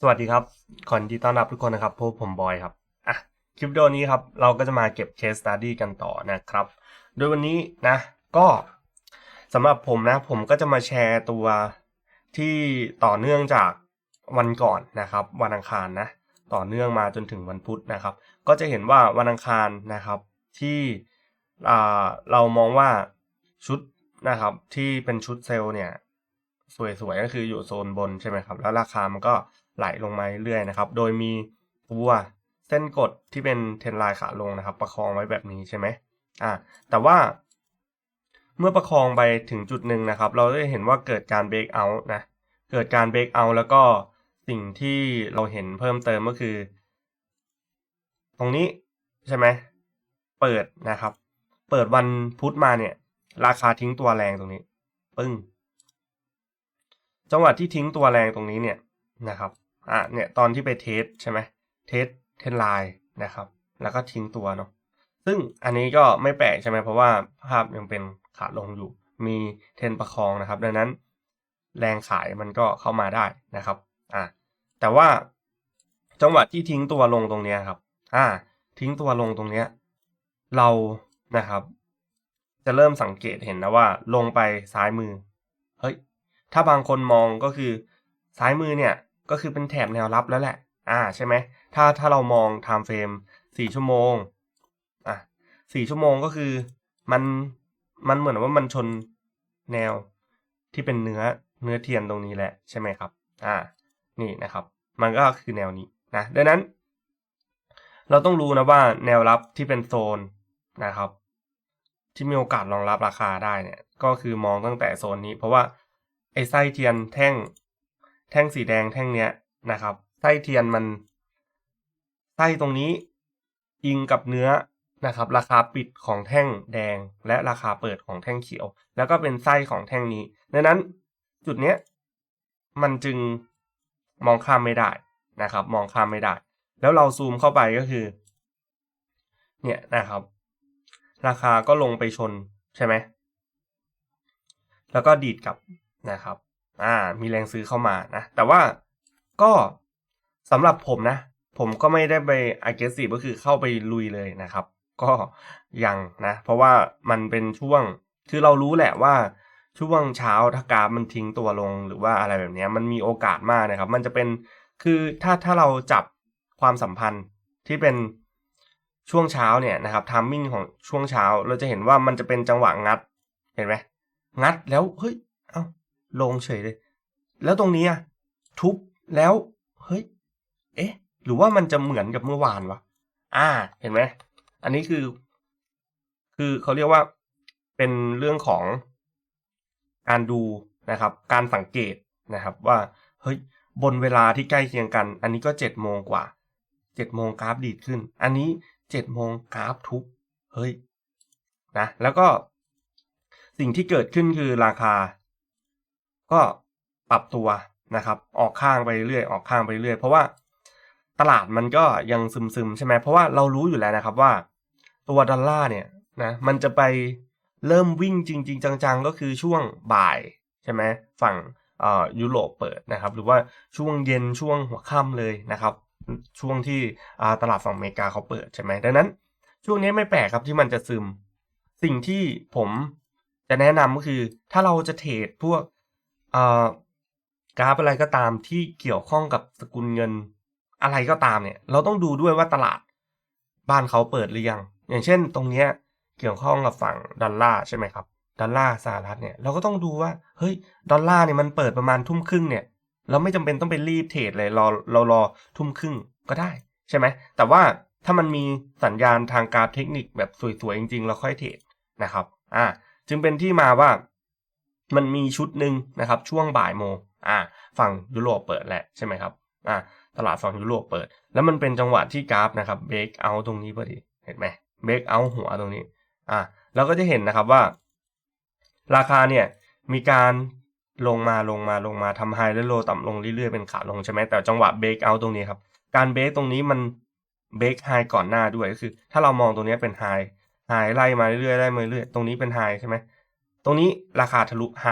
สวัสดีครับขอยินดีต้อนรับทุกคนนะครับพบผมบอยครับอะคลิปวิดีโอนี้ครับ เราก็จะมาเก็บ case study กันต่อนะครับ โดยวันนี้นะก็สำหรับผมนะ ผมก็จะมาแชร์ตัวที่ต่อเนื่องจากวันก่อนนะครับ วันอังคารนะ ต่อเนื่องมาจนถึงวันพุธนะครับ ก็จะเห็นว่าวันอังคารนะครับที่เรามองว่าชุดนะครับที่เป็นชุดเซลล์เนี่ยสวยๆก็คืออยู่โซนบนใช่ไหมครับ แล้วราคามันก็ ไหลลงมาเรื่อยๆนะครับ โดยมีตัวเส้นกดที่เป็นเทรนไลน์ขาลงนะครับ ประคองไว้แบบนี้ใช่ไหมอ่าแต่ว่า เมื่อประคองไปถึงจุดหนึ่งนะครับ เราได้เห็นว่าเกิดการเบรกเอาท์นะ เกิดการเบรกเอาท์แล้วก็สิ่งที่เราเห็นเพิ่มเติมก็คือ ตรงนี้ใช่ไหมเปิดนะครับ เปิดวันพุธมาเนี่ย ราคาทิ้งตัวแรงตรงนี้ ปึ้ง จังหวะที่ทิ้งตัวแรงตรงนี้เนี่ยนะครับ อะเนี่ยตอนที่ไปเทสใช่ไหมเทสเทนไลน์นะครับ แล้วก็ทิ้งตัวเนาะซึ่งอันนี้ก็ไม่แปลกใช่ไหมเพราะว่าภาพยังเป็นขาลงอยู่ มีเทนประคองนะครับ ดังนั้นแรงขายมันก็เข้ามาได้นะครับอะแต่ว่าจังหวะที่ทิ้งตัวลงตรงเนี้ยครับ อ่า ทิ้งตัวลงตรงเนี้ย เรานะครับ จะเริ่มสังเกตเห็นนะว่า ลงไปซ้ายมือ เฮ้ย ถ้าบางคนมองก็คือ ซ้ายมือเนี่ย ก็คือเป็นแถบแนวรับแล้วแหละ อ่าใช่ไหมถ้าถ้าเรามองไทม์เฟรมสี่ชั่วโมงอะสี่ชั่วโมงก็คือมันมันเหมือนว่ามันชนแนวที่เป็นเนื้อเนื้อเทียนตรงนี้แหละใช่ไหมครับ อ่า นี่นะครับ มันก็คือแนวนี้นะดังนั้น เราต้องรู้นะว่าแนวรับที่เป็นโซนนะครับ ที่มีโอกาสรองรับราคาได้เนี่ย ก็คือมองตั้งแต่โซนนี้ เพราะว่าไอ้ไส้เทียนแท่ง แท่งสีแดงแท่งเนี้ยนะครับ ไส้เทียนมัน ไส้ตรงนี้อิงกับเนื้อนะครับ ราคาปิดของแท่งแดงและราคาเปิดของแท่งเขียว แล้วก็เป็นไส้ของแท่งนี้ดังนั้นจุดเนี้ยมันจึงมองข้ามไม่ได้นะครับ มองข้ามไม่ได้ แล้วเราซูมเข้าไปก็คือ เนี่ยนะครับ ราคาก็ลงไปชนใช่ไหมแล้วก็ดีดกลับนะครับ อ่า มีแรงซื้อเข้ามานะ แต่ว่าก็สำหรับผมนะ ผมก็ไม่ได้ไป aggressive ก็คือเข้าไปลุยเลยนะครับ ก็ยังนะ เพราะว่ามันเป็นช่วง คือเรารู้แหละว่าช่วงเช้าถ้ากราฟมันทิ้งตัวลงหรือว่าอะไรแบบนี้มันมีโอกาสมากนะครับ มันจะเป็นคือถ้าถ้าเราจับความสัมพันธ์ที่เป็นช่วงเช้าเนี่ยนะครับทามมิ่งของช่วงเช้าเราจะเห็นว่ามันจะเป็นจังหวะงัดเห็นไหมงัดแล้วเฮ้ย ลงเฉยเลย แล้วตรงนี้อะทุบแล้ว เฮ้ย เอ๊ะ หรือว่ามันจะเหมือนกับเมื่อวานวะ อ่า เห็นไหม อันนี้คือ คือเขาเรียกว่าเป็นเรื่องของการดูนะครับ การสังเกตนะครับ ว่าเฮ้ยบนเวลาที่ใกล้เคียงกัน อันนี้ก็เจ็ดโมงกว่าเจ็ดโมงกราฟดีดขึ้น อันนี้เจ็ดโมงกราฟทุบเฮ้ยนะแล้วก็สิ่งที่เกิดขึ้นคือราคา ก็ปรับตัวนะครับ ออกข้างไปเรื่อยออกข้างไปเรื่อยเพราะว่าตลาดมันก็ยังซึมๆใช่ไหมเพราะว่าเรารู้อยู่แล้วนะครับว่า ตัวดอลลาร์เนี่ยนะมันจะไปเริ่มวิ่งจริง ๆ จังๆ ก็คือช่วงบ่ายใช่ไหมฝั่งอ่อยุโรปเปิดนะครับ หรือว่าช่วงเย็นช่วงหัวค่ำเลยนะครับ ช่วงที่ตลาดฝั่งอเมริกาเขาเปิดใช่ไหมดังนั้น ช่วงนี้ไม่แปลกครับที่มันจะซึม สิ่งที่ผมจะแนะนำก็คือ ถ้าเราจะเทรดพวก กราฟอะไรก็ตามที่เกี่ยวข้องกับสกุลเงินอะไรก็ตามเนี่ย เราต้องดูด้วยว่าตลาดบ้านเขาเปิดหรือยัง อย่างเช่น ตรงเนี้ยเกี่ยวข้องกับฝั่งดอลลาร์ใช่ไหมครับดอลลาร์สหรัฐเนี่ยเราก็ต้องดูว่าเฮ้ยดอลลาร์เนี่ยมันเปิดประมาณทุ่มครึ่งเนี่ย เราไม่จำเป็นต้องไปรีบเทรดเลยรอเรารอทุ่มครึ่งก็ได้ใช่ไหมแต่ว่าถ้ามันมีสัญญาณทางกราฟเทคนิคแบบสวยๆจริงๆ เราค่อยเทรดนะครับอ่าจึงเป็นที่มาว่า มันมีชุดหนึ่งนะครับช่วงบ่ายโมงอ่าฝั่งยุโรปเปิดแหละใช่ไหมครับอ่าตลาดฝั่งยุโรปเปิด แล้วมันเป็นจังหวะที่กราฟนะครับเบรกเอาตรงนี้พอดีเห็นไหมเบรกเอาหัวตรงนี้อ่าเราก็จะเห็นนะครับว่า ราคาเนี่ยมีการลงมาลงมาลงมาทำไฮและโลต่ำลงเรื่อยๆเป็นขาลงใช่ไหมแต่จังหวะเบรกเอาตรงนี้ครับการเบรกตรงนี้มันเบรกไฮก่อนหน้าด้วยก็คือ ถ้าเรามองตรงนี้เป็นไฮไฮไล่มาเรื่อยๆไล่มาเรื่อยๆตรงนี้เป็นไฮใช่ไหม ตรงนี้ราคาทะลุไฮ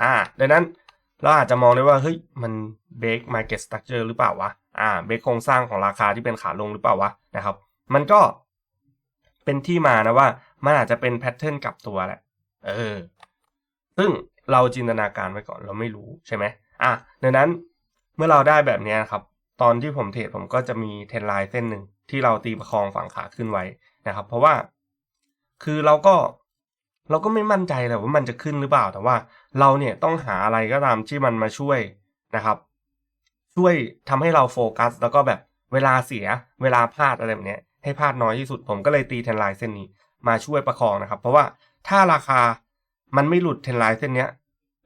อ่าดังนั้นเราอาจจะมองได้ว่าเฮ้ยมัน break market structure หรือเปล่าวะอ่า break โครงสร้างของราคาที่เป็นขาลงหรือเปล่าวะนะครับมันก็เป็นที่มานะว่ามันอาจจะเป็นแพทเทิร์นกลับตัวแหละเออซึ่งเราจินตนาการไว้ก่อนเราไม่รู้ใช่ไหมอะดังนั้นเมื่อเราได้แบบนี้ยครับ ตอนที่ผมเทรดผมก็จะมีเทรนไลน์เส้นหนึ่งที่เราตีประคองฝั่งขาขึ้นไว้นะครับ เพราะว่าคือเราก็ เราก็ไม่มั่นใจแหละว่ามันจะขึ้นหรือเปล่าแต่ว่า เราเนี่ยต้องหาอะไรก็ตามที่มันมาช่วยนะครับ ช่วยทำให้เราโฟกัส แล้วก็แบบเวลาเสียเวลาพลาดอะไรแบบนี้ให้พลาดน้อยที่สุดผมก็เลยตีเทรนไลน์เส้นนี้มาช่วยประคองนะครับ เพราะว่าถ้าราคามันไม่หลุดเทรนไลน์เส้นเนี้ย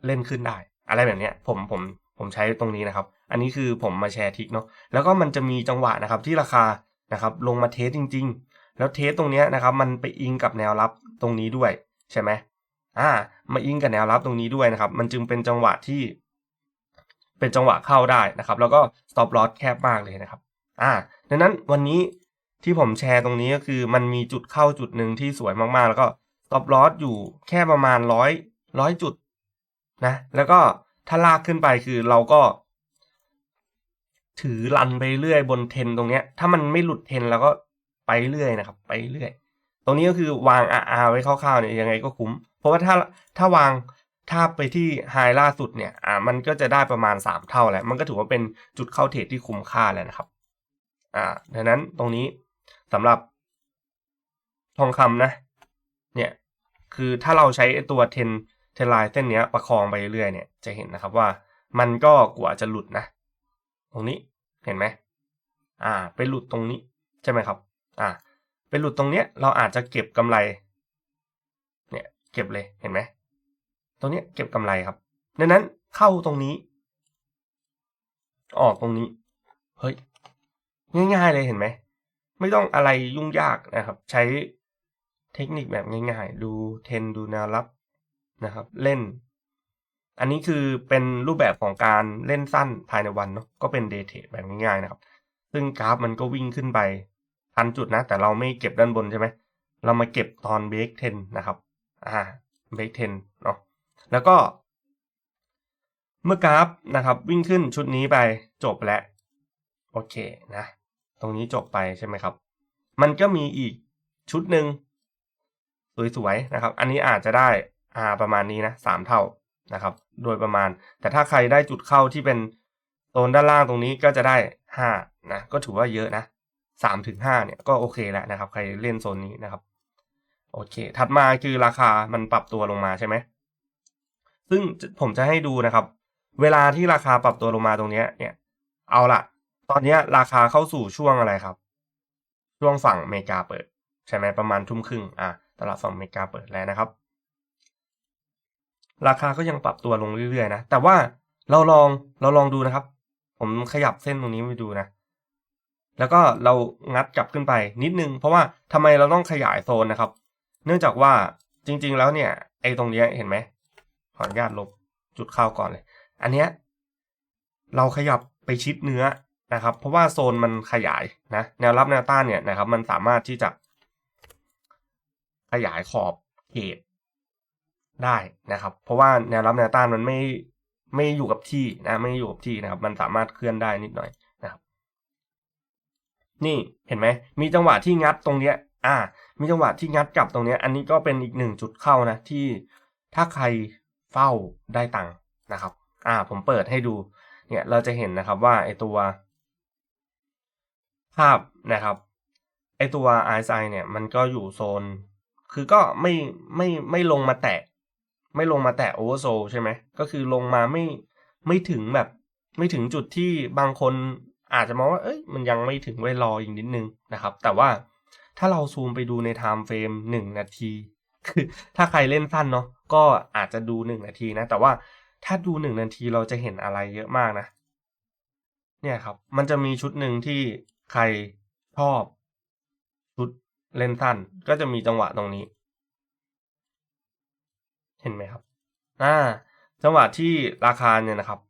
เล่นขึ้นได้ อะไรแบบเนี้ยผมผมผมใช้ตรงนี้นะครับ อันนี้คือผมมาแชร์ทิกเนาะแล้วก็มันจะมีจังหวะนะครับที่ราคานะครับลงมาเทสจริง ๆ แล้วเทสตรงเนี้ยนะครับ มันไปอิงกับแนวรับตรงนี้ด้วย ใช่ไหมอ่า มาอิงกับแนวรับตรงนี้ด้วยนะครับ มันจึงเป็นจังหวะที่ เป็นจังหวะเข้าได้นะครับ แล้วก็ stop loss แคบมากเลยนะครับ อ่า ดังนั้นวันนี้ที่ผมแชร์ตรงนี้ก็คือมันมีจุดเข้าจุดหนึ่งที่สวยมากๆ แล้วก็ stop loss อยู่แค่ประมาณร้อยร้อยจุดนะ แล้วก็ถ้าลากขึ้นไปคือเราก็ ถือรันไปเรื่อยบนเทนตรงเนี้ย ถ้ามันไม่หลุดเทนเราก็ไปเรื่อยนะครับ ไปเรื่อย ตรงนี้ก็คือวาง RR ไว้คร่าวๆเนี่ยยังไงก็คุ้ม เพราะว่าถ้าถ้าวางถ้าไปที่ไฮล่าสุดเนี่ยอ่ามันก็จะได้ประมาณ 3 เท่าแหละมันก็ถือว่าเป็นจุดเข้าเทรดที่คุ้มค่าแล้วนะครับอ่าดังนั้นตรงนี้สำหรับทองคำนะ เนี่ยคือถ้าเราใช้ตัวเทนเทนไลน์เส้นเนี้ยประคองไปเรื่อยเนี่ยจะเห็นนะครับว่ามันก็กว่าจะหลุดนะ ตรงนี้เห็นไหมอ่า ไปหลุดตรงนี้ใช่ไหมครับ อ่า ไปหลุดตรงเนี้ยเราอาจจะเก็บกำไร เนี่ยเก็บเลยเห็นไหมตรงเนี้ยเก็บกำไรครับดังนั้นเข้าตรงนี้ ออกตรงนี้ เฮ้ย ง่ายๆเลยเห็นไหม ไม่ต้องอะไรยุ่งยากนะครับ ใช้เทคนิคแบบง่ายๆ ดูเทนดูแนวรับนะครับ เล่น อันนี้คือเป็นรูปแบบของการเล่นสั้นภายในวันเนาะก็เป็นเดย์เทรดแบบง่ายๆนะครับ ซึ่งกราฟมันก็วิ่งขึ้นไป พันจุดนะ แต่เราไม่เก็บด้านบนใช่ไหมเรามาเก็บตอนเบรกเทนนะครับ อ่าเบรกเทนเนาะแล้วก็ เมื่อกราฟนะครับ วิ่งขึ้นชุดนี้ไปจบแล้วโอเคนะ ตรงนี้จบไปใช่ไหมครับ มันก็มีอีกชุดหนึ่งสวยๆนะครับ อันนี้อาจจะได้อ่าประมาณนี้นะสามเท่านะครับ โดยประมาณ แต่ถ้าใครได้จุดเข้าที่เป็นโซนด้านล่างตรงนี้ก็จะได้ห้านะก็ถือว่าเยอะนะ สามถึงห้าเนี่ยก็โอเคแล้วนะครับ ใครเล่นโซนนี้นะครับ โอเค ถัดมาคือราคามันปรับตัวลงมาใช่ไหมซึ่งผมจะให้ดูนะครับ เวลาที่ราคาปรับตัวลงมาตรงเนี้ยเนี่ย เอาละตอนนี้ราคาเข้าสู่ช่วงอะไรครับ ช่วงฝั่งอเมริกาเปิด ใช่ไหมประมาณทุ่มครึ่งอะตลาดฝั่งอเมริกาเปิดแล้วนะครับ ราคาก็ยังปรับตัวลงเรื่อยๆนะแต่ว่าเราลองเราลองดูนะครับ ผมขยับเส้นตรงนี้ไปดูนะ แล้วก็เรางัดกลับขึ้นไปนิดนึง เพราะว่าทำไมเราต้องขยายโซนนะครับ เนื่องจากว่าจริง ๆ แล้วเนี่ยไอ้ตรงนี้เห็นไหมขออนุญาตลบจุดเข้าก่อนเลย อันเนี้ยเราขยับไปชิดเนื้อนะครับ เพราะว่าโซนมันขยายนะแนวรับแนวต้านเนี่ยนะครับ มันสามารถที่จะขยายขอบเขตได้นะครับ เพราะว่าแนวรับแนวต้านมันไม่ไม่อยู่กับที่นะไม่อยู่กับที่นะครับ มันสามารถเคลื่อนได้นิดหน่อย นี่เห็นไหมมีจังหวะที่งัดตรงเนี้ย อ่า มีจังหวะที่งัดกลับตรงเนี้ย อันนี้ก็เป็นอีกหนึ่งจุดเข้านะที่ถ้าใครเฝ้าได้ตังค์นะครับ อ่า ผมเปิดให้ดู เนี่ยเราจะเห็นนะครับว่าไอตัว ภาพนะครับไอตัว RSI เนี่ยมันก็อยู่โซน คือก็ไม่ไม่ไม่ลงมาแตะ ไม่ลงมาแตะโอเวอร์โซใช่ไหมก็คือลงมาไม่ไม่ถึงแบบ ไม่ถึงจุดที่บางคน อาจจะมองว่าเอ้ยมันยังไม่ถึงไว้รออีกนิดนึงนะครับ แต่ว่าถ้าเราซูมไปดูในไทม์เฟรมหนึ่งนาที คือถ้าใครเล่นสั้นเนาะก็อาจจะดูหนึ่งนาทีนะ แต่ว่าถ้าดูหนึ่งนาทีเราจะเห็นอะไรเยอะมากนะ เนี่ยครับ มันจะมีชุดหนึ่งที่ใครชอบชุดเล่นสั้น ก็จะมีจังหวะตรงนี้ เห็นไหมครับอ่าจังหวะที่ราคาเนี่ยนะครับ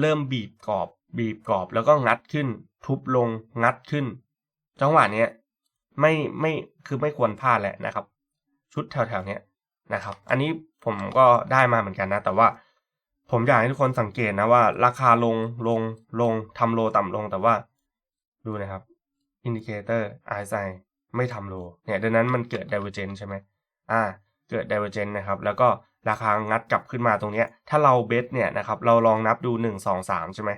เริ่มบีบกรอบ บีบกรอบแล้วก็งัดขึ้น ทุบลงงัดขึ้น จังหวะเนี้ยไม่ไม่คือไม่ควรพลาดแหละนะครับ ชุดแถวๆเนี้ยนะครับ อันนี้ผมก็ได้มาเหมือนกันนะ แต่ว่าผมอยากให้ทุกคนสังเกตนะว่า ราคาลงลงลงทำโลต่ำลงแต่ว่า ดูนะครับอินดิเคเตอร์ RSI ไม่ทำโลเนี่ยดังนั้นมันเกิด divergence ใช่ไหมอ่า เกิด divergence นะครับ แล้วก็ราคางัดกลับขึ้นมาตรงเนี้ย ถ้าเราเบสเนี่ยนะครับ เราลองนับดูหนึ่งสองสามใช่ไหม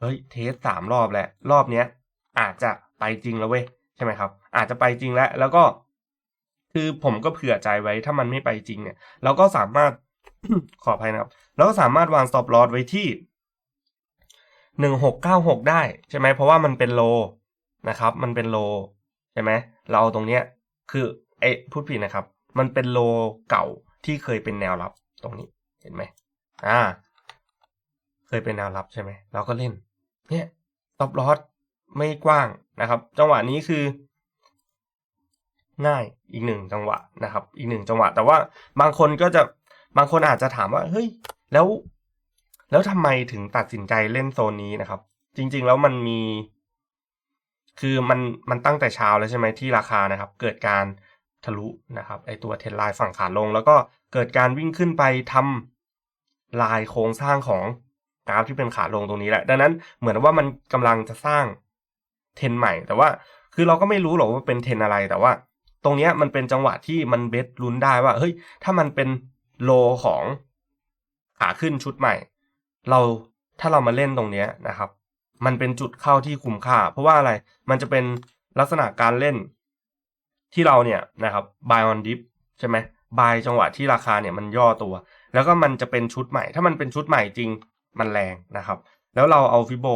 เฮ้ยเทสสามรอบแล้วรอบเนี้ยอาจจะไปจริงแล้วเว้ยใช่ไหมครับ อาจจะไปจริงแล้ว แล้วก็ คือผมก็เผื่อใจไว้ถ้ามันไม่ไปจริงเนี่ย เราก็สามารถขออภัยนะครับเราก็สามารถวาง stop loss ไว้ที่หนึ่งหกเก้าหกได้ใช่ไหมเพราะว่ามันเป็นโลนะครับ มันเป็นโลใช่ไหมเราเอาตรงเนี้ย คือไอ้พูดผิดนะครับ มันเป็นโลเก่าที่เคยเป็นแนวรับตรงนี้เห็นไหมอ่า เคยเป็นแนวรับใช่ไหมเราก็เล่น เนี่ย stop loss ไม่กว้างนะครับ จังหวะนี้คือ ง่ายอีกหนึ่งจังหวะนะครับ อีกหนึ่งจังหวะ แต่ว่าบางคนก็จะบางคนอาจจะถามว่าเฮ้ยแล้ว แล้วทำไมถึงตัดสินใจเล่นโซนนี้นะครับ จริง ๆ แล้วมันมี คือมันมันตั้งแต่เช้าแล้วใช่ไหมที่ราคานะครับ เกิดการทะลุนะครับไอตัวเทรนไลน์ฝั่งขาลง แล้วก็เกิดการวิ่งขึ้นไปทำลายโครงสร้างของ กราฟที่เป็นขาลงตรงนี้แหละ ดังนั้นเหมือนว่ามันกำลังจะสร้างเทรนใหม่ แต่ว่าคือเราก็ไม่รู้หรอกว่าเป็นเทรนอะไรแต่ว่า ตรงนี้มันเป็นจังหวะที่มันเบสลุ้นได้ว่าเฮ้ยถ้ามันเป็นโลของขาขึ้นชุดใหม่ เราถ้าเรามาเล่นตรงนี้นะครับ มันเป็นจุดเข้าที่คุ้มค่า เพราะว่าอะไรมันจะเป็นลักษณะการเล่นที่เราเนี่ยนะครับ buy on dip ใช่ไหม buy จังหวะที่ราคาเนี่ยมันย่อตัว แล้วก็มันจะเป็นชุดใหม่ ถ้ามันเป็นชุดใหม่จริง มันแรงนะครับ แล้วเราเอาฟิโบ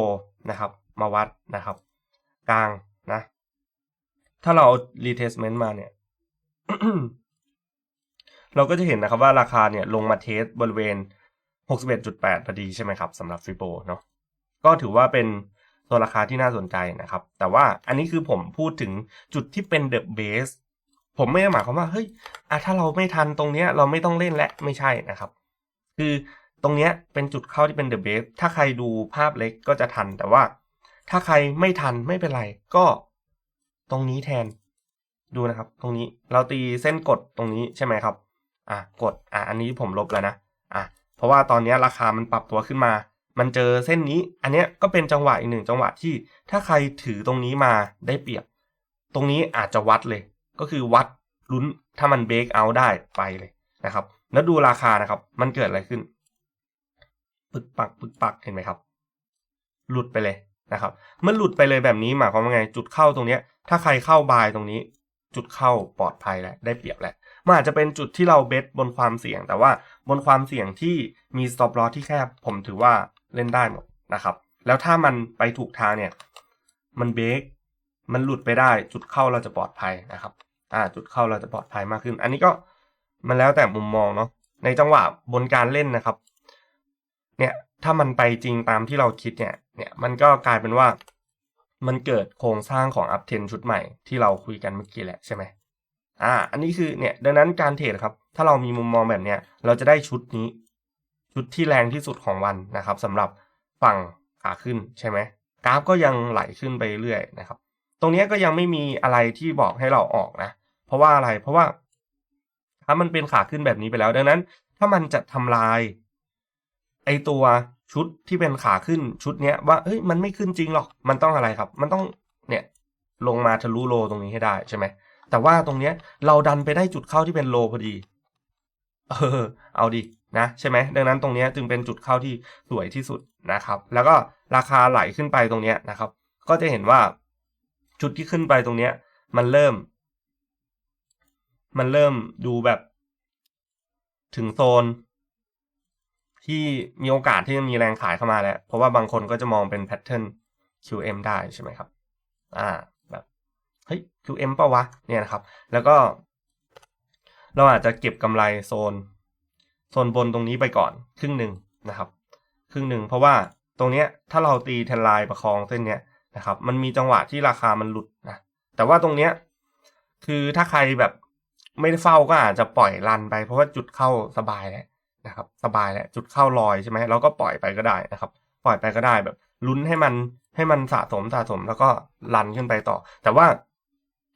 นะครับ มาวัดนะครับ กลางนะ ถ้าเราเอา retestment มาเนี่ย เราก็จะเห็นนะครับว่าราคาเนี่ยลงมาเทสบริเวณ 61.8พอดีใช่ไหมครับสำหรับฟิโบเนาะก็ถือว่าเป็นตัวราคาที่น่าสนใจนะครับ แต่ว่าอันนี้คือผมพูดถึงจุดที่เป็นเดอะเบสผมไม่ได้หมายความว่าเฮ้ยอะถ้าเราไม่ทันตรงเนี้ย เราไม่ต้องเล่นและไม่ใช่นะครับ คือ ตรงเนี้ยเป็นจุดเข้าที่เป็นเดอะเบสถ้าใครดูภาพเล็กก็จะทัน แต่ว่า ถ้าใครไม่ทันไม่เป็นไร ก็ตรงนี้แทน ดูนะครับ ตรงนี้เราตีเส้นกดตรงนี้ใช่ไหมครับ อะกด อะอันนี้ผมลบแล้วนะ อะเพราะว่าตอนนี้ราคามันปรับตัวขึ้นมา มันเจอเส้นนี้ อันนี้ก็เป็นจังหวะอีกหนึ่งจังหวะที่ถ้าใครถือตรงนี้มาได้เปรียบ ตรงนี้อาจจะวัดเลย ก็คือวัดลุ้นถ้ามันเบรกเอาได้ไปเลยนะครับ แล้วดูราคานะครับ มันเกิดอะไรขึ้น ปึกปักปึกปักเห็นไหมครับ หลุดไปเลยนะครับ เมื่อหลุดไปเลยแบบนี้หมายความว่าไง จุดเข้าตรงเนี้ย ถ้าใครเข้าบายตรงนี้ จุดเข้าปลอดภัยแล้วได้เปรียบแล้วมันอาจจะเป็นจุดที่เราเบสบนความเสี่ยง แต่ว่าบนความเสี่ยงที่มี stop loss ที่แคบผมถือว่าเล่นได้หมดนะครับ แล้วถ้ามันไปถูกทางเนี่ย มันเบรกมันหลุดไปได้ จุดเข้าเราจะปลอดภัยนะครับ อ่า จุดเข้าเราจะปลอดภัยมากขึ้น อันนี้ก็มันแล้วแต่มุมมองเนาะในจังหวะบนการเล่นนะครับ เนี่ยถ้ามันไปจริงตามที่เราคิดเนี่ยเนี่ยมันก็กลายเป็นว่ามันเกิดโครงสร้างของอัพเทนชุดใหม่ที่เราคุยกันเมื่อกี้แหละใช่ไหมอ่า อันนี้คือเนี่ยดังนั้นการเทรดครับ ถ้าเรามีมุมมองแบบเนี้ยเราจะได้ชุดนี้ ชุดที่แรงที่สุดของวันนะครับสำหรับฝั่งขาขึ้นใช่ไหมกราฟก็ยังไหลขึ้นไปเรื่อยนะครับ ตรงนี้ก็ยังไม่มีอะไรที่บอกให้เราออกนะ เพราะว่าอะไรเพราะว่า ถ้ามันเป็นขาขึ้นแบบนี้ไปแล้ว ดังนั้น ถ้ามันจะทำลาย ไอตัวชุดที่เป็นขาขึ้นชุดเนี้ยว่าเฮ้ยมันไม่ขึ้นจริงหรอกมันต้องอะไรครับ มันต้องเนี่ยลงมาทะลุโลตรงนี้ให้ได้ใช่ไหมแต่ว่าตรงเนี้ยเราดันไปได้จุดเข้าที่เป็นโลพอดี เออ เอาดินะใช่ไหมดังนั้นตรงเนี้ยจึงเป็นจุดเข้าที่สวยที่สุดนะครับ แล้วก็ราคาไหลขึ้นไปตรงเนี้ยนะครับ ก็จะเห็นว่าจุดที่ขึ้นไปตรงเนี้ย มันเริ่ม มันเริ่มดูแบบ ถึงโซน ที่มีโอกาสที่จะมีแรงขายเข้ามาแล้วเพราะว่าบางคนก็จะมองเป็นแพทเทิร์น QM ได้ใช่ไหมครับ อ่าแบบเฮ้ย QM ปะวะเนี่ยนะครับ แล้วก็ เราอาจจะเก็บกำไรโซน โซนบนตรงนี้ไปก่อน ครึ่งหนึ่งนะครับ ครึ่งหนึ่งเพราะว่าตรงเนี้ยถ้าเราตีเทนไลน์ประคองเส้นเนี้ยนะครับ มันมีจังหวะที่ราคามันหลุดนะแต่ว่าตรงเนี้ยคือถ้าใครแบบไม่ได้เฝ้าก็อาจจะปล่อยรันไป เพราะว่าจุดเข้าสบายแล้ว นะครับสบายแล้วจุดเข้าลอยใช่ไหมเราก็ปล่อยไปก็ได้นะครับ ปล่อยไปก็ได้แบบลุ้นให้มันให้มันสะสมสะสมแล้วก็รันขึ้นไปต่อ แต่ว่า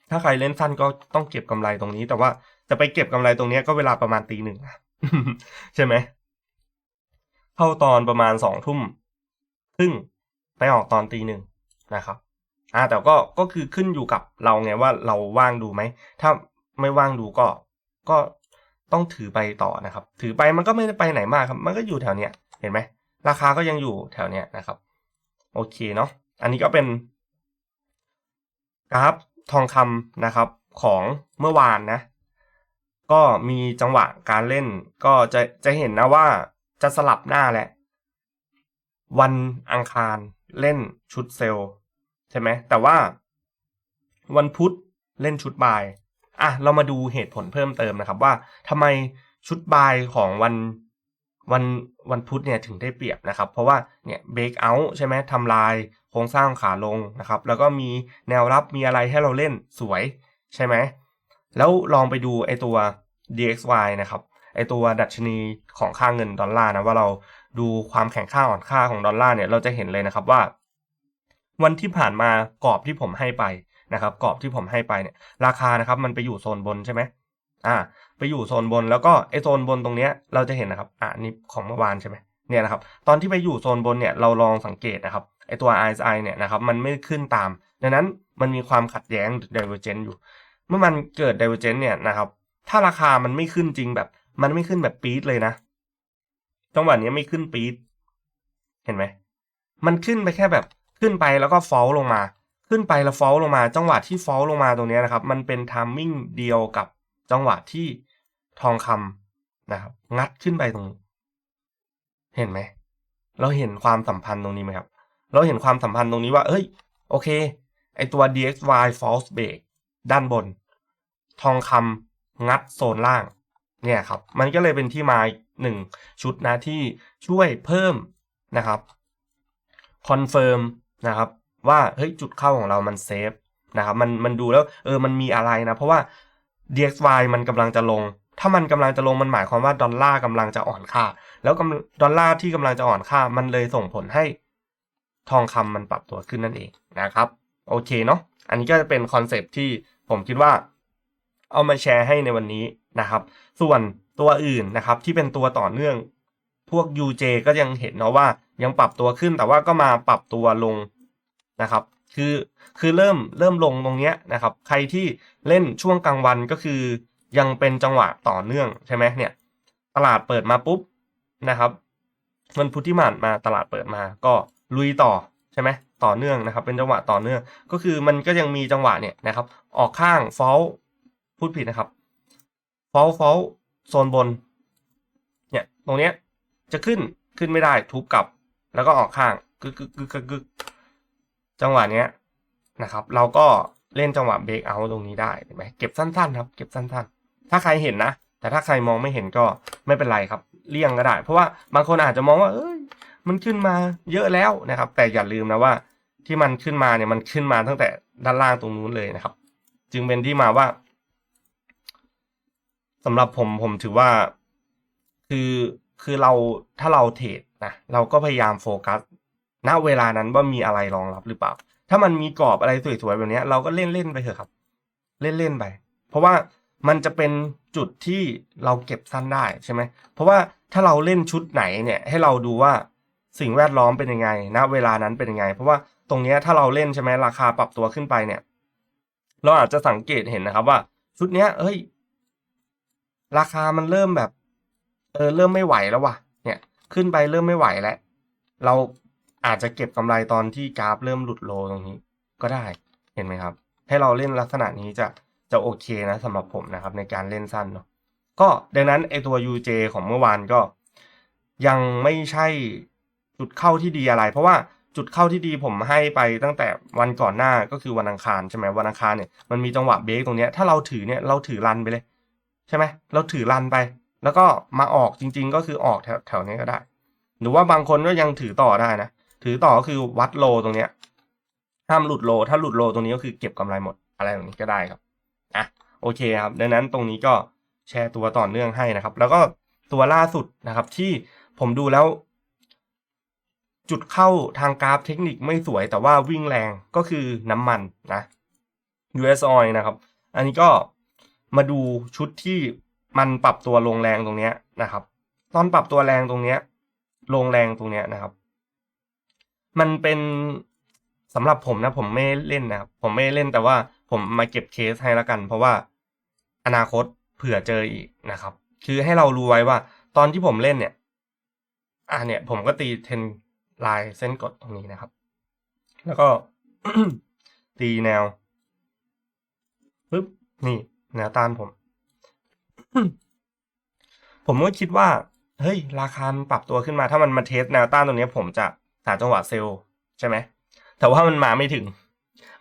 ถ้าใครเล่นสั้นก็ต้องเก็บกำไรตรงนี้ แต่ว่าจะไปเก็บกำไรตรงนี้ก็เวลาประมาณตีหนึ่งใช่ไหมเข้าตอนประมาณสองทุ่มครึ่งไปออกตอนตีหนึ่งนะครับอ่าแต่ก็ก็คือขึ้นอยู่กับเราไงว่าเราว่างดูไหม ถ้าไม่ว่างดูก็ก็ ต้องถือไปต่อนะครับ ถือไปมันก็ไม่ได้ไปไหนมากครับ มันก็อยู่แถวเนี้ย เห็นไหม ราคาก็ยังอยู่แถวเนี้ยนะครับ โอเคเนาะ อันนี้ก็เป็นกราฟทองคำนะครับของเมื่อวานนะ ก็มีจังหวะการเล่นก็จะจะเห็นนะว่าจะสลับหน้าแหละ วันอังคารเล่นชุดเซลใช่ไหม แต่ว่าวันพุธเล่นชุดบาย อะเรามาดูเหตุผลเพิ่มเติมนะครับ ว่าทำไมชุดบายของวันวันวันพุธเนี่ยถึงได้เปรียบนะครับ เพราะว่าเนี่ยเบรกเอาท์ใช่ไหมทำลายโครงสร้างขาลงนะครับ แล้วก็มีแนวรับมีอะไรให้เราเล่นสวยใช่ไหมแล้วลองไปดูไอตัว DXY นะครับไอตัวดัชนีของค่าเงินดอลลาร์นะว่าเราดูความแข็งค่าอ่อนค่าของดอลลาร์เนี่ยเราจะเห็นเลยนะครับว่า วันที่ผ่านมากรอบที่ผมให้ไป นะครับกรอบที่ผมให้ไปเนี่ยราคานะครับมันไปอยู่โซนบนใช่ไหมอ่า ไปอยู่โซนบนแล้วก็ไอโซนบนตรงเนี้ยเราจะเห็นนะครับอ่านี่ของเมื่อวานใช่ไหมเนี่ยนะครับตอนที่ไปอยู่โซนบนเนี่ยเราลองสังเกตนะครับไอตัว RSI เนี่ยนะครับมันไม่ขึ้นตาม ดังนั้นมันมีความขัดแย้ง divergence อยู่ เมื่อมันเกิด divergence เนี่ยนะครับถ้าราคามันไม่ขึ้นจริงแบบ มันไม่ขึ้นแบบปี๊ดเลยนะจังหวะนี้ไม่ขึ้นปี๊ดเห็นไหมมันขึ้นไปแค่แบบขึ้นไปแล้วก็ฟอลลงมา ขึ้นไปแล้วฟอลลงมาจังหวะที่ฟอลลงมาตรงนี้นะครับ มันเป็นทามมิ่งเดียวกับจังหวะที่ทองคำนะครับ งัดขึ้นไปตรงนี้ เห็นไหม เราเห็นความสัมพันธ์ตรงนี้ไหมครับ เราเห็นความสัมพันธ์ตรงนี้ว่า เอ้ย โอเค ไอตัว DXY false break ด้านบน ทองคำงัดโซนล่าง เนี่ยครับ มันก็เลยเป็นที่มาหนึ่งชุดนะที่ช่วยเพิ่มนะครับคอนเฟิร์มนะครับ ว่าเฮ้ยจุดเข้าของเรามันเซฟนะครับมันมันดูแล้วเออมันมีอะไรนะ เพราะว่า DXY มันกำลังจะลง ถ้ามันกำลังจะลงมันหมายความว่าดอลลาร์กำลังจะอ่อนค่า แล้วดอลลาร์ที่กำลังจะอ่อนค่า มันเลยส่งผลให้ทองคำมันปรับตัวขึ้นนั่นเองนะครับ โอเคเนาะอันนี้ก็จะเป็นคอนเซปที่ผมคิดว่า เอามาแชร์ให้ในวันนี้นะครับ ส่วนตัวอื่นนะครับที่เป็นตัวต่อเนื่อง พวก UJ ก็ยังเห็นเนาะว่ายังปรับตัวขึ้นแต่ว่าก็มาปรับตัวลง นะครับ คือคือเริ่มเริ่มลงตรงเนี้ยนะครับ ใครที่เล่นช่วงกลางวันก็คือยังเป็นจังหวะต่อเนื่องใช่ไหมเนี่ย ตลาดเปิดมาปุ๊บนะครับวันพุธที่ผ่านมาตลาดเปิดมาก็ลุยต่อใช่ไหมต่อเนื่องนะครับ เป็นจังหวะต่อเนื่อง ก็คือมันก็ยังมีจังหวะเนี่ยนะครับ ออกข้างฟอลพูดผิดนะครับฟอลฟอลโซนบน เนี่ยตรงเนี้ยจะขึ้นขึ้นไม่ได้ทุบกลับ แล้วก็ออกข้างกึกกึกกึกกึก จังหวะเนี้ยนะครับ เราก็เล่นจังหวะเบรกเอาตรงนี้ได้เห็นไหมเก็บสั้นๆครับ เก็บสั้นๆ ถ้าใครเห็นนะ แต่ถ้าใครมองไม่เห็นก็ไม่เป็นไรครับ เลี่ยงก็ได้ เพราะว่าบางคนอาจจะมองว่า เอ้ย มันขึ้นมาเยอะแล้วนะครับ แต่อย่าลืมนะว่าที่มันขึ้นมาเนี่ยมันขึ้นมาตั้งแต่ด้านล่างตรงนู้นเลยนะครับ จึงเป็นที่มาว่าสำหรับผมผมถือว่าคือคือเราถ้าเราเทรดนะเราก็พยายามโฟกัส ณเวลานั้นว่ามีอะไรรองรับหรือเปล่า ถ้ามันมีกรอบอะไรสวยๆแบบนี้เราก็เล่นเล่นไปเถอะครับ เล่นเล่นไป เพราะว่ามันจะเป็นจุดที่เราเก็บสั้นได้ใช่ไหมเพราะว่าถ้าเราเล่นชุดไหนเนี่ยให้เราดูว่าสิ่งแวดล้อมเป็นยังไงณเวลานั้นเป็นยังไง เพราะว่าตรงนี้ถ้าเราเล่นใช่ไหมราคาปรับตัวขึ้นไปเนี่ย เราอาจจะสังเกตเห็นนะครับว่าชุดเนี้ย เอ้ย ราคามันเริ่มแบบ เออเริ่มไม่ไหวแล้วว่ะ เนี่ย ขึ้นไปเริ่มไม่ไหวแล้วเรา อาจจะเก็บกำไรตอนที่กราฟเริ่มหลุดโลตรงนี้ ก็ได้เห็นไหมครับ ให้เราเล่นลักษณะนี้จะจะโอเคนะสำหรับผมนะครับ ในการเล่นสั้นเนาะก็ดังนั้นไอตัว UJ ของเมื่อวานก็ ยังไม่ใช่จุดเข้าที่ดีอะไร เพราะว่าจุดเข้าที่ดีผมให้ไปตั้งแต่วันก่อนหน้าก็คือวันอังคารใช่ไหมวันอังคารเนี่ยมันมีจังหวะเบรกตรงนี้ถ้าเราถือเนี่ยเราถือรันไปเลย ใช่ไหมเราถือรันไป แล้วก็มาออกจริง ๆ ก็คือออกแถวแถวนี้ก็ได้ หรือว่าบางคนก็ยังถือต่อได้นะ ถือต่อก็คือวัดโลตรงเนี้ยห้ามหลุดโล ถ้าหลุดโลตรงนี้ก็คือเก็บกำไรหมดอะไรแบบนี้ก็ได้ครับอะโอเคครับ ดังนั้นตรงนี้ก็แชร์ตัวต่อเนื่องให้นะครับ แล้วก็ตัวล่าสุดนะครับ ที่ผมดูแล้ว จุดเข้าทางกราฟเทคนิคไม่สวยแต่ว่าวิ่งแรงก็คือน้ำมันนะ US oil นะครับ อันนี้ก็มาดูชุดที่มันปรับตัวลงแรงตรงเนี้ยนะครับ ตอนปรับตัวแรงตรงเนี้ยลงแรงตรงเนี้ยนะครับ มันเป็นสำหรับผมนะผมไม่เล่นนะครับผมไม่เล่นแต่ว่าผมมาเก็บเคสให้แล้วกัน เพราะว่าอนาคตเผื่อเจออีกนะครับ คือให้เรารู้ไว้ว่า ตอนที่ผมเล่นเนี่ย อ่าเนี่ย ผมก็ตีเทนลายเส้นกดตรงนี้นะครับ แล้วก็ตีแนวปึ๊บนี่แนวต้านผม ผมก็คิดว่า เฮ้ย ราคามันปรับตัวขึ้นมา ถ้ามันมาเทสแนวต้านตรงนี้ผมจะ หาจังหวะเซลล์ใช่ไหมแต่ว่ามันมาไม่ถึง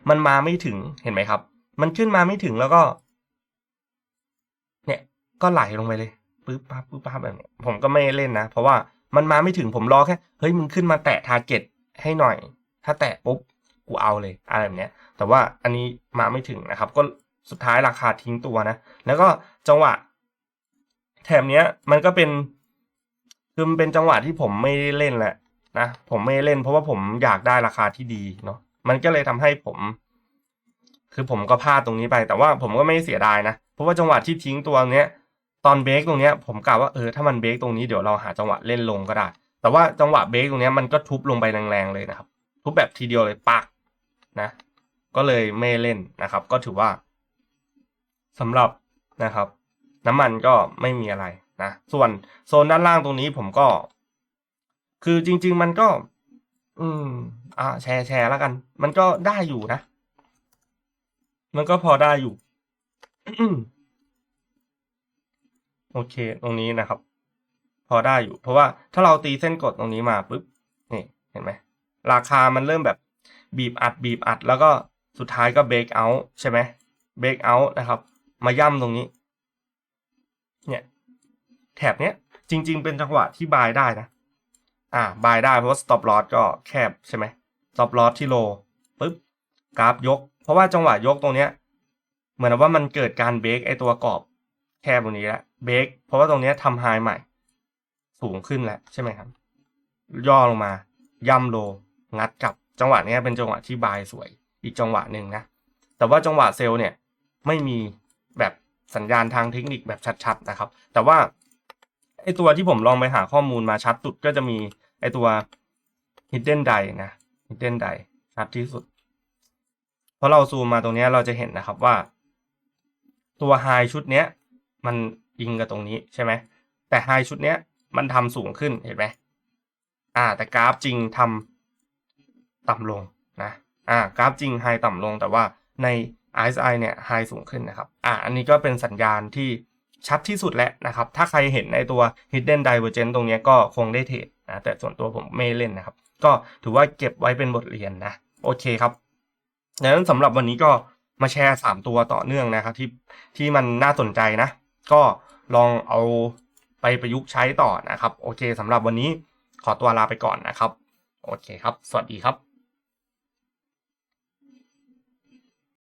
มันมาไม่ถึงเห็นไหมครับ มันขึ้นมาไม่ถึงแล้วก็ เนี่ยก็ไหลลงไปเลยปึ๊บปั๊บปึ๊บปั๊บแบบนี้ผมก็ไม่เล่นนะ เพราะว่ามันมาไม่ถึงผมรอแค่เฮ้ยมันขึ้นมาแตะทาร์เก็ตให้หน่อย ถ้าแตะปุ๊บกูเอาเลยอะไรแบบเนี้ย แต่ว่าอันนี้มาไม่ถึงนะครับ ก็สุดท้ายราคาทิ้งตัวนะ แล้วก็จังหวะ แถบเนี้ยมันก็เป็นคือมันเป็นจังหวะที่ผมไม่ได้เล่นแหละ นะ ผมไม่เล่นเพราะว่าผมอยากได้ราคาที่ดีเนาะมันก็เลยทำให้ผม คือผมก็พลาดตรงนี้ไป แต่ว่าผมก็ไม่เสียดายนะ เพราะว่าจังหวะที่ทิ้งตัวเนี้ย ตอนเบรกตรงเนี้ย ผมกะว่าเออถ้ามันเบรกตรงนี้เดี๋ยวเราหาจังหวะเล่นลงก็ได้ แต่ว่าจังหวะเบรกตรงเนี้ยมันก็ทุบลงไปแรงๆเลยนะครับ ทุบแบบทีเดียวเลยปักนะ ก็เลยไม่เล่นนะครับ ก็ถือว่าสำหรับนะครับ น้ำมันก็ไม่มีอะไรนะ ส่วนโซนด้านล่างตรงนี้ผมก็ คือจริง ๆ มันก็ อืม อ่า แชร์แชร์แล้วกัน มันก็ได้อยู่นะ มันก็พอได้อยู่ โอเค ตรงนี้นะครับ พอได้อยู่ เพราะว่าถ้าเราตีเส้นกดตรงนี้มาปุ๊บ นี่ เห็นไหม ราคามันเริ่มแบบบีบอัดบีบอัด แล้วก็สุดท้ายก็เบรกเอาท์ใช่ไหมเบรกเอาท์นะครับ มาย่ำตรงนี้ เนี่ย แถบเนี้ย จริง ๆ เป็นจังหวะที่บายได้นะ อ่าบายได้เพราะว่า stop loss ก็แคบใช่ไหม stop loss ที่โลปุ๊บกราฟยก เพราะว่าจังหวะยกตรงเนี้ยเหมือนว่ามันเกิดการเบรกไอตัวกรอบแคบตรงนี้แล้วเบรกเพราะว่าตรงเนี้ยทำไฮใหม่ สูงขึ้นแล้วใช่ไหมครับ ย่อลงมา ย่ำโล งัดกลับจังหวะเนี้ยเป็นจังหวะที่บายสวย อีกจังหวะหนึ่งนะ แต่ว่าจังหวะเซลล์เนี่ยไม่มีแบบสัญญาณทางเทคนิคแบบชัดๆนะครับ แต่ว่าไอตัวที่ผมลองไปหาข้อมูลมาชัดสุดก็จะมี ไอตัว hidden die นะ hidden die ชัดที่สุด เพราะเราซูมมาตรงนี้เราจะเห็นนะครับว่า ตัว high ชุดเนี้ย มันอิงกับตรงนี้ใช่ไหม แต่ high ชุดเนี้ยมันทำสูงขึ้นเห็นไหมอ่า แต่กราฟจริงทำต่ำลงนะอ่ากราฟจริง high ต่ำลงแต่ว่าใน RSI เนี่ย high สูงขึ้นนะครับ อ่า อันนี้ก็เป็นสัญญาณที่ ชัดที่สุดแล้วนะครับ ถ้าใครเห็นในตัว hidden divergence ตรงนี้ก็คงได้เทรดนะแต่ส่วนตัวผมไม่เล่นนะครับ ก็ถือว่าเก็บไว้เป็นบทเรียนนะ โอเคครับดังนั้นสำหรับวันนี้ก็มาแชร์ 3 ตัวต่อเนื่องนะครับ ที่ที่มันน่าสนใจนะ ก็ลองเอาไปประยุกต์ใช้ต่อนะครับ โอเคสำหรับวันนี้ขอตัวลาไปก่อนนะครับ โอเคครับ สวัสดีครับ